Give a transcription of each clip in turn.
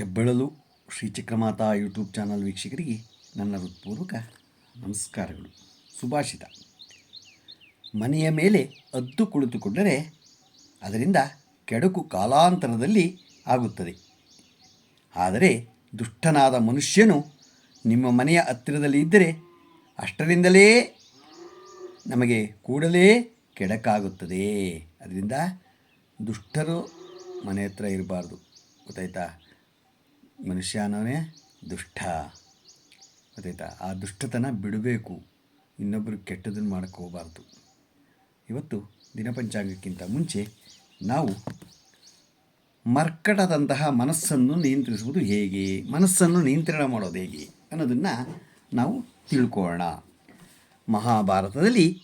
ಹೆಬ್ಬೆಳಲು Shri Chakramata YouTube channel ವೀಕ್ಷಕರಿಗೆ ನನ್ನ ಹೃತ್ಪೂರ್ವಕ ನಮಸ್ಕಾರಗಳು. ಸುಭಾಷಿತ. ಮನೆಯ ಮೇಲೆ ಅದ್ದು ಕುಳಿತುಕೊಂಡರೆ ಅದರಿಂದ ಕೆಡುಕು ಕಾಲಾಂತರದಲ್ಲಿ ಆಗುತ್ತದೆ. ಆದರೆ ದುಷ್ಟನಾದ ಮನುಷ್ಯನು ನಿಮ್ಮ ಮನೆಯ ಹತ್ತಿರದಲ್ಲಿ ಇದ್ದರೆ ಅಷ್ಟರಿಂದಲೇ ನಮಗೆ ಕೂಡಲೇ ಕೆಡಕಾಗುತ್ತದೆ. ಅದರಿಂದ ದುಷ್ಟರು ಮನೆ ಹತ್ರ ಇರಬಾರ್ದು. ಗೊತ್ತಾಯ್ತಾ? ಮನುಷ್ಯನವನೇ ದುಷ್ಟ. ಗೊತ್ತಾಯ್ತಾ? ಆ ದುಷ್ಟತನ ಬಿಡಬೇಕು. ಇನ್ನೊಬ್ಬರು ಕೆಟ್ಟದನ್ನು ಮಾಡಕ್ಕೆ ಇವತ್ತು ದಿನಪಂಚಾಂಗಕ್ಕಿಂತ ಮುಂಚೆ ನಾವು ಮರ್ಕಟದಂತಹ ಮನಸ್ಸನ್ನು ನಿಯಂತ್ರಿಸುವುದು ಹೇಗೆ? ಮನಸ್ಸನ್ನು ನಿಯಂತ್ರಣ ಮಾಡೋದು ಹೇಗೆ? ಅನ್ನೋದನ್ನು ನಾವು ತಿಳ್ಕೊಳ್ಳೋಣ. ಮಹಾಭಾರತದಲ್ಲಿ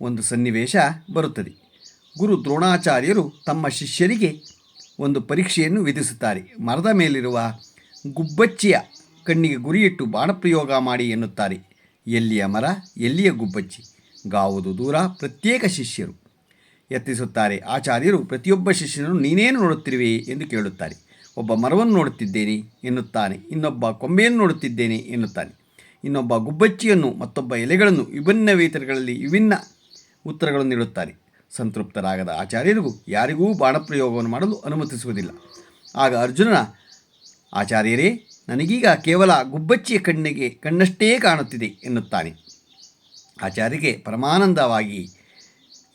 ಒಂದು ಸನ್ನಿವೇಶ ಬರುತ್ತದೆ. ಗುರು ದ್ರೋಣಾಚಾರ್ಯರು ತಮ್ಮ ಶಿಷ್ಯರಿಗೆ ಒಂದು ಪರೀಕ್ಷೆಯನ್ನು ವಿಧಿಸುತ್ತಾರೆ. ಮರದ ಮೇಲಿರುವ ಗುಬ್ಬಚ್ಚಿಯ ಕಣ್ಣಿಗೆ ಗುರಿಯಿಟ್ಟು ಬಾಣಪ್ರಯೋಗ ಮಾಡಿ ಎನ್ನುತ್ತಾರೆ. ಎಲ್ಲಿಯ ಮರ? ಎಲ್ಲಿಯ ಗುಬ್ಬಚ್ಚಿ? ಗಾವುದು ದೂರ ಪ್ರತ್ಯೇಕ ಶಿಷ್ಯರು. ಯತ್ನಿಸುತ್ತಾರೆ. ಆಚಾರ್ಯರು, ಪ್ರತಿಯೊಬ್ಬ ಶಿಷ್ಯನನ್ನು ನೀನೇನು ನೋಡುತ್ತಿರುವೆ ಎಂದು ಕೇಳುತ್ತಾರೆ. ಒಬ್ಬ ಮರವನ್ನು ನೋಡುತ್ತಿದ್ದೇನೆ ಎನ್ನುತ್ತಾನೆ. ಇನ್ನೊಬ್ಬ ಕೊಂಬೆಯನ್ನು ನೋಡುತ್ತಿದ್ದೇನೆ ಎನ್ನುತ್ತಾನೆ. ಇನ್ನೊಬ್ಬ ಗುಬ್ಬಚ್ಚಿಯನ್ನು, ಮತ್ತೊಬ್ಬ ಎಲೆಗಳನ್ನು ವಿಭಿನ್ನ ವೇತನಗಳಲ್ಲಿ ವಿಭಿನ್ನ ಉತ್ತರಗಳನ್ನು ನೀಡುತ್ತಾರೆ. ಸಂತೃಪ್ತರಾಗದ ಆಚಾರ್ಯರಿಗೂ ಯಾರಿಗೂ ಬಾಣಪ್ರಯೋಗವನ್ನು ಮಾಡಲು ಅನುಮತಿಸುವುದಿಲ್ಲ. ಆಗ ಅರ್ಜುನನ, ಆಚಾರ್ಯರೇ, ನನಗೀಗ ಕೇವಲ ಗುಬ್ಬಚ್ಚಿಯ ಕಣ್ಣಿಗೆ ಕಣ್ಣಷ್ಟೇ ಕಾಣುತ್ತಿದೆ ಎನ್ನುತ್ತಾನೆ. ಆಚಾರ್ಯರಿಗೆ ಪರಮಾನಂದವಾಗಿ,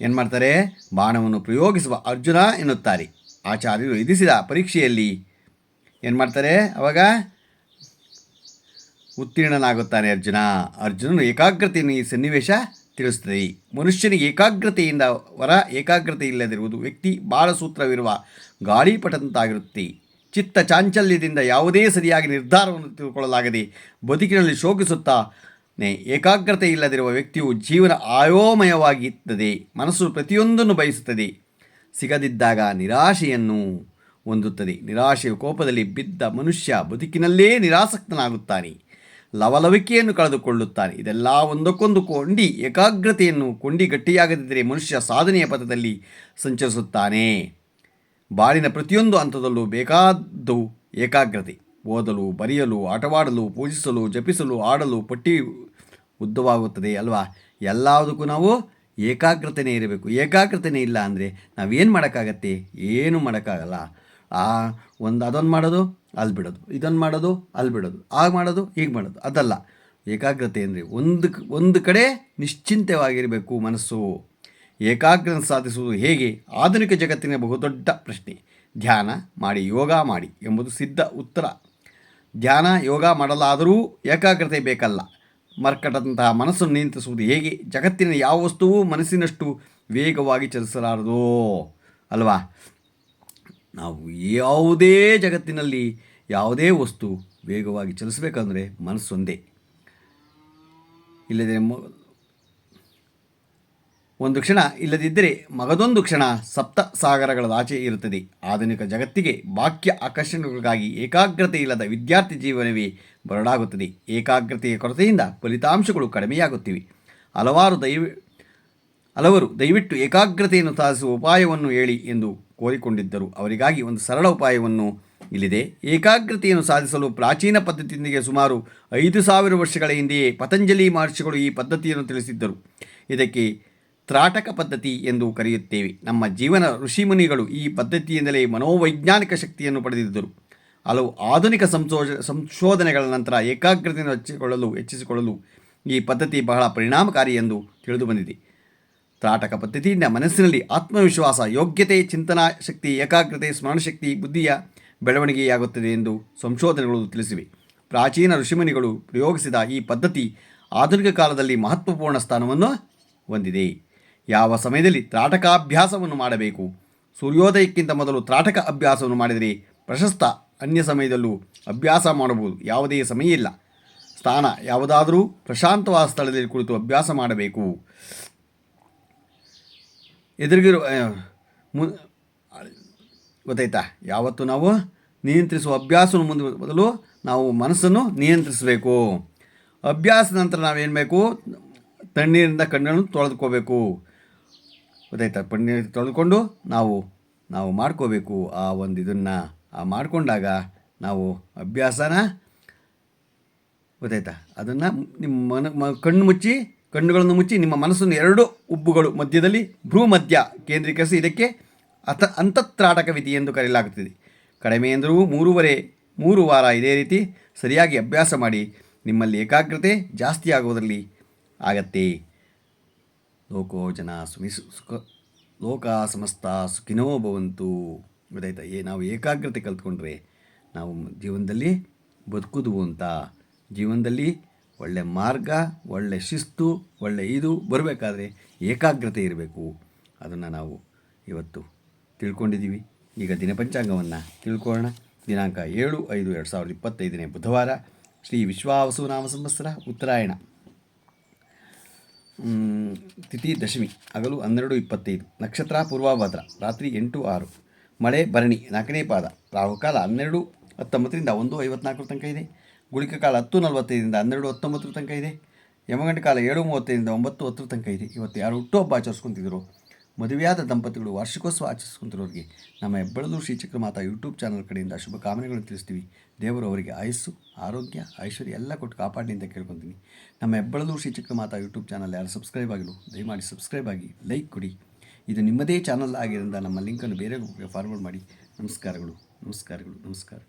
ಏನು ಮಾಡ್ತಾರೆ? ಬಾಣವನ್ನು ಪ್ರಯೋಗಿಸುವ ಅರ್ಜುನ ಎನ್ನುತ್ತಾರೆ. ಆಚಾರ್ಯರು ವಿಧಿಸಿದ ಪರೀಕ್ಷೆಯಲ್ಲಿ, ಏನು ಮಾಡ್ತಾರೆ? ಅವಾಗ ಉತ್ತೀರ್ಣನಾಗುತ್ತಾನೆ ಅರ್ಜುನ. ಅರ್ಜುನನು ಏಕಾಗ್ರತೆಯನ್ನು ಈ ಸನ್ನಿವೇಶ ತಿಳಿಸುತ್ತದೆ ಮನುಷ್ಯನಿಗೆ ಏಕಾಗ್ರತೆಯಿಂದ ವರ ಏಕಾಗ್ರತೆ ಇಲ್ಲದಿರುವುದು ವ್ಯಕ್ತಿ ಬಾಳಸೂತ್ರವಿರುವ ಗಾಳಿಪಟದಂತಾಗಿರುತ್ತೆ. ಚಿತ್ತ ಚಾಂಚಲ್ಯದಿಂದ ಯಾವುದೇ ಸರಿಯಾಗಿ ನಿರ್ಧಾರವನ್ನು ತಿಳ್ಕೊಳ್ಳಲಾಗದೆ ಬದುಕಿನಲ್ಲಿ ಶೋಕಿಸುತ್ತಾ ಏಕಾಗ್ರತೆ ಇಲ್ಲದಿರುವ ವ್ಯಕ್ತಿಯು ಜೀವನ ಆಯೋಮಯವಾಗಿರುತ್ತದೆ ಮನಸ್ಸು ಪ್ರತಿಯೊಂದನ್ನು ಬಯಸುತ್ತದೆ. ಸಿಗದಿದ್ದಾಗ ನಿರಾಶೆಯನ್ನು ಹೊಂದುತ್ತದೆ. ನಿರಾಶೆಯ ಕೋಪದಲ್ಲಿ ಬಿದ್ದ ಮನುಷ್ಯ ಬದುಕಿನಲ್ಲೇ ನಿರಾಸಕ್ತನಾಗುತ್ತಾನೆ. ಲವಲವಿಕೆಯನ್ನು ಕಳೆದುಕೊಳ್ಳುತ್ತಾನೆ ಇದೆಲ್ಲ ಒಂದಕ್ಕೊಂದು ಕೊಂಡಿ, ಏಕಾಗ್ರತೆಯನ್ನು ಕೊಂಡಿ ಗಟ್ಟಿಯಾಗದಿದ್ದರೆ ಮನುಷ್ಯ ಸಾಧನೆಯ ಪಥದಲ್ಲಿ ಸಂಚರಿಸುತ್ತಾನೆ. ಬಾಳಿನ ಪ್ರತಿಯೊಂದು ಹಂತದಲ್ಲೂ ಬೇಕಾದ್ದು ಏಕಾಗ್ರತೆ. ಓದಲು, ಬರೆಯಲು, ಆಟವಾಡಲು, ಪೂಜಿಸಲು, ಜಪಿಸಲು ಆಡಲು ಪಟ್ಟಿ ಉದ್ದವಾಗುತ್ತದೆ ಅಲ್ವಾ? ಎಲ್ಲದಕ್ಕೂ ನಾವು ಏಕಾಗ್ರತೆನೇ ಇರಬೇಕು. ಏಕಾಗ್ರತೆನೇ ಇಲ್ಲ ಅಂದರೆ ನಾವೇನು ಮಾಡೋಕ್ಕಾಗತ್ತೆ? ಏನು ಮಾಡೋಕ್ಕಾಗಲ್ಲ. ಆ, ಒಂದು ಅದೊಂದು ಮಾಡೋದು ಅಲ್ಲಿ ಬಿಡೋದು. ಇದನ್ನು ಮಾಡೋದು ಅಲ್ಲಿ ಬಿಡೋದು. ಆಗ ಮಾಡೋದು ಈಗ ಮಾಡೋದು. ಅದಲ್ಲ. ಏಕಾಗ್ರತೆ ಅಂದರೆ ಒಂದು ಒಂದು ಕಡೆ ನಿಶ್ಚಿಂತವಾಗಿರಬೇಕು ಮನಸ್ಸು. ಏಕಾಗ್ರತೆ ಸಾಧಿಸುವುದು ಹೇಗೆ? ಆಧುನಿಕ ಜಗತ್ತಿನ ಬಹುದೊಡ್ಡ ಪ್ರಶ್ನೆ. ಧ್ಯಾನ ಮಾಡಿ, ಯೋಗ ಮಾಡಿ ಎಂಬುದು ಸಿದ್ಧ ಉತ್ತರ. ಧ್ಯಾನ, ಯೋಗ ಮಾಡಲಾದರೂ ಏಕಾಗ್ರತೆ ಬೇಕಲ್ಲ. ಮರ್ಕಟದಂತಹ ಮನಸ್ಸನ್ನು ನಿಯಂತ್ರಿಸುವುದು ಹೇಗೆ? ಜಗತ್ತಿನ ಯಾವ ವಸ್ತುವು ಮನಸ್ಸಿನಷ್ಟು ವೇಗವಾಗಿ ಚಲಿಸಲಾರದು? ಅಲ್ವಾ? ನಾವು ಯಾವುದೇ ಜಗತ್ತಿನಲ್ಲಿ ಯಾವುದೇ ವಸ್ತು ವೇಗವಾಗಿ ಚಲಿಸಬೇಕಂದ್ರೆ ಮನಸ್ಸೊಂದೇ. ಇಲ್ಲದೆ ಒಂದು ಕ್ಷಣ ಇಲ್ಲದಿದ್ದರೆ ಮಗದೊಂದು ಕ್ಷಣ ಸಪ್ತ ಸಾಗರಗಳ ಆಚೆ ಇರುತ್ತದೆ. ಆಧುನಿಕ ಜಗತ್ತಿಗೆ ಬಾಕ್ಯ ಆಕರ್ಷಣೆಗಳಿಗಾಗಿ ಏಕಾಗ್ರತೆ ಇಲ್ಲದ ವಿದ್ಯಾರ್ಥಿ ಜೀವನವೇ ಬರಡಾಗುತ್ತದೆ. ಏಕಾಗ್ರತೆಯ ಕೊರತೆಯಿಂದ ಫಲಿತಾಂಶಗಳು ಕಡಿಮೆಯಾಗುತ್ತಿವೆ. ಹಲವಾರು ದೈವ, ಹಲವರು ದಯವಿಟ್ಟು ಏಕಾಗ್ರತೆಯನ್ನು ಸಾಧಿಸುವ ಉಪಾಯವನ್ನು ಹೇಳಿ ಎಂದು ಕೋರಿಕೊಂಡಿದ್ದರು. ಅವರಿಗಾಗಿ ಒಂದು ಸರಳ ಉಪಾಯವನ್ನು ಇಲ್ಲಿದೆ. ಏಕಾಗ್ರತೆಯನ್ನು ಸಾಧಿಸಲು ಪ್ರಾಚೀನ ಪದ್ಧತಿಯೊಂದಿಗೆ ಸುಮಾರು ಐದು ಸಾವಿರ ವರ್ಷಗಳ ಹಿಂದೆಯೇ ಪತಂಜಲಿ ಮಹರ್ಷಿಗಳು ಈ ಪದ್ಧತಿಯನ್ನು ತಿಳಿಸಿದ್ದರು. ಇದಕ್ಕೆ ತ್ರಾಟಕ ಪದ್ಧತಿ ಎಂದು ಕರೆಯುತ್ತೇವೆ. ನಮ್ಮ ಜೀವನ ಋಷಿಮುನಿಗಳು ಈ ಪದ್ಧತಿಯಿಂದಲೇ ಮನೋವೈಜ್ಞಾನಿಕ ಶಕ್ತಿಯನ್ನು ಪಡೆದಿದ್ದರು. ಹಲವು ಆಧುನಿಕ ಸಂಶೋಧ ಸಂಶೋಧನೆಗಳ ನಂತರ ಏಕಾಗ್ರತೆಯನ್ನು ಹೆಚ್ಚಿಕೊಳ್ಳಲು ಹೆಚ್ಚಿಸಿಕೊಳ್ಳಲು ಈ ಪದ್ಧತಿ ಬಹಳ ಪರಿಣಾಮಕಾರಿ ಎಂದು ತಿಳಿದು ಬಂದಿದೆ ತ್ರಾಟಕ ಪದ್ಧತಿಯಿಂದ ಮನಸ್ಸಿನಲ್ಲಿ ಆತ್ಮವಿಶ್ವಾಸ, ಯೋಗ್ಯತೆ, ಚಿಂತನಾ ಶಕ್ತಿ, ಏಕಾಗ್ರತೆ, ಸ್ಮರಣಶಕ್ತಿ, ಬುದ್ಧಿಯ ಬೆಳವಣಿಗೆಯಾಗುತ್ತದೆ ಎಂದು ಸಂಶೋಧನೆಗಳು ತಿಳಿಸಿವೆ. ಪ್ರಾಚೀನ ಋಷಿಮುನಿಗಳು ಪ್ರಯೋಗಿಸಿದ ಈ ಪದ್ಧತಿ ಆಧುನಿಕ ಕಾಲದಲ್ಲಿ ಮಹತ್ವಪೂರ್ಣ ಸ್ಥಾನವನ್ನು ಹೊಂದಿದೆ. ಯಾವ ಸಮಯದಲ್ಲಿ ತ್ರಾಟಕಾಭ್ಯಾಸವನ್ನು ಮಾಡಬೇಕು? ಸೂರ್ಯೋದಯಕ್ಕಿಂತ ಮೊದಲು ತ್ರಾಟಕ ಅಭ್ಯಾಸವನ್ನು ಮಾಡಿದರೆ ಪ್ರಶಸ್ತ ಅನ್ಯ ಸಮಯದಲ್ಲೂ ಅಭ್ಯಾಸ ಮಾಡಬಹುದು. ಯಾವುದೇ ಸಮಯ ಇಲ್ಲ. ಸ್ಥಾನ ಯಾವುದಾದರೂ ಪ್ರಶಾಂತವಾದ ಸ್ಥಳದಲ್ಲಿ ಕುಳಿತು ಅಭ್ಯಾಸ ಮಾಡಬೇಕು. ಎದುರಿಗಿರುವ ಮು ಗೊತ್ತಾಯ್ತಾ? ಯಾವತ್ತು ನಾವು ನಿಯಂತ್ರಿಸುವ ಅಭ್ಯಾಸವನ್ನು ಮುಂದೆ ಬದಲು ನಾವು ಮನಸ್ಸನ್ನು ನಿಯಂತ್ರಿಸಬೇಕು. ಅಭ್ಯಾಸದ ನಂತರ ನಾವೇನು ಬೇಕು? ತಣ್ಣೀರಿಂದ ಕಣ್ಣನ್ನು ತೊಳೆದುಕೋಬೇಕು. ಗೊತ್ತಾಯ್ತಾ? ಪನ್ನೀರು ತೊಳೆದುಕೊಂಡು ನಾವು ನಾವು ಮಾಡ್ಕೋಬೇಕು ಆ ಒಂದು ಇದನ್ನು ಆ ಮಾಡಿಕೊಂಡಾಗ ನಾವು ಅಭ್ಯಾಸನ, ಗೊತ್ತಾಯ್ತಾ? ಅದನ್ನು ನಿಮ್ಮ ಮನ ಕಣ್ಣು ಮುಚ್ಚಿ ಕಣ್ಣುಗಳನ್ನು ಮುಚ್ಚಿ ನಿಮ್ಮ ಮನಸ್ಸನ್ನು ಎರಡು ಉಬ್ಬುಗಳು ಮಧ್ಯದಲ್ಲಿ ಭ್ರೂಮಧ್ಯ ಕೇಂದ್ರೀಕರಿಸಿ, ಇದಕ್ಕೆ ಅಥ ಅಂತತ್ರಾಟಕ ವಿಧಿ ಎಂದು ಕರೆಯಲಾಗುತ್ತದೆ. ಕಡಿಮೆ ಎಂದರೂ ಮೂರುವರೆ, ಮೂರು ವಾರ ಇದೇ ರೀತಿ ಸರಿಯಾಗಿ ಅಭ್ಯಾಸ ಮಾಡಿ, ನಿಮ್ಮಲ್ಲಿ ಏಕಾಗ್ರತೆ ಜಾಸ್ತಿ ಆಗುವುದರಲ್ಲಿ ಆಗತ್ತೆ. ಲೋಕೋ ಜನ ಸುಮಿಸು ಸುಖ, ಲೋಕ ಸಮಸ್ತ ಸುಖಿನೋ ಭವಂತು. ಗೊತ್ತಾಯ್ತಾ? ಏ, ನಾವು ಏಕಾಗ್ರತೆ ಕಲ್ತ್ಕೊಂಡ್ರೆ ನಾವು ಜೀವನದಲ್ಲಿ ಬದುಕುದು ಅಂತ. ಜೀವನದಲ್ಲಿ ಒಳ್ಳೆ ಮಾರ್ಗ, ಒಳ್ಳೆ ಶಿಸ್ತು, ಒಳ್ಳೆ ಇದು ಬರಬೇಕಾದ್ರೆ ಏಕಾಗ್ರತೆ ಇರಬೇಕು. ಅದನ್ನು ನಾವು ಇವತ್ತು ತಿಳ್ಕೊಂಡಿದ್ದೀವಿ. ಈಗ ದಿನಪಂಚಾಂಗವನ್ನು ತಿಳ್ಕೊಳ್ಳೋಣ. ದಿನಾಂಕ ಏಳು ಐದು ಎರಡು ಸಾವಿರದ ಇಪ್ಪತ್ತೈದನೇ ಬುಧವಾರ, ಶ್ರೀ ವಿಶ್ವಾವಸು ನಾಮ ಸಂವತ್ಸರ, ಉತ್ತರಾಯಣ. ತಿಥಿ ದಶಮಿ, ಹಗಲು ಹನ್ನೆರಡು ಇಪ್ಪತ್ತೈದು, ನಕ್ಷತ್ರ ಪೂರ್ವಭದ್ರ, ರಾತ್ರಿ ಎಂಟು ಆರು. ಮಳೆ, ಭರಣಿ, ನಾಲ್ಕನೇ ಪಾದ, ರಾಹುಕಾಲ ಹನ್ನೆರಡು, ಹತ್ತೊಂಬತ್ತರಿಂದ ಒಂದು ಐವತ್ನಾಲ್ಕರ ತನಕ ಇದೆ. ಗುಳಿಕ ಕಾಲ ಹತ್ತು ನಲವತ್ತೈದರಿಂದ ಹನ್ನೆರಡು ಹತ್ತೊಂಬತ್ತರ ತನಕ ಇದೆ. ಯಮಗಂಟ ಕಾಲ ಏಳು ಮೂವತ್ತೈದರಿಂದ ಒಂಬತ್ತು ಹತ್ತರ ತನಕ ಇದೆ. ಇವತ್ತು ಯಾರು ಹುಟ್ಟುಹಬ್ಬ ಆಚರಿಸ್ಕೊತಿದ್ರು? ಮದುವೆಯಾದ ದಂಪತಿಗಳು ವಾರ್ಷಿಕೋತ್ಸವ ಆಚರಿಸ್ಕೊಂತಿರೋರಿಗೆ ನಮ್ಮ ಹೆಬ್ಬಳದು ಶ್ರೀಚಕ್ರ ಮಾತಾ ಯೂಟ್ಯೂಬ್ ಚಾನಲ್ ಕಡೆಯಿಂದ ಶುಭ ಕಾಮನೆಗಳನ್ನು ತಿಳಿಸ್ತೀವಿ. ದೇವರು ಅವರಿಗೆ ಆಯಸ್ಸು, ಆರೋಗ್ಯ, ಐಶ್ವರ್ಯ ಎಲ್ಲ ಕೊಟ್ಟು ಕಾಪಾಡಲಿ ಅಂತ ಕೇಳ್ಕೊತೀನಿ. ನಮ್ಮ ಹೆಬ್ಬಳದು ಶ್ರೀಚಕ್ರ ಮಾತಾ ಯೂಟ್ಯೂಬ್ ಚಾನಲ್ ಯಾರು ಸಬ್ಸ್ಕ್ರೈಬ್ ಆಗಿಲ್ಲ ದಯಮಾಡಿ ಸಬ್ಸ್ಕ್ರೈಬ್ ಆಗಿ, ಲೈಕ್ ಕೊಡಿ. ಇದು ನಿಮ್ಮದೇ ಚಾನಲ್ ಆಗಿರೋದ್ರಿಂದ ನಮ್ಮ ಲಿಂಕನ್ನು ಬೇರೆ ಫಾರ್ವರ್ಡ್ ಮಾಡಿ. ನಮಸ್ಕಾರಗಳು ನಮಸ್ಕಾರಗಳು, ನಮಸ್ಕಾರ.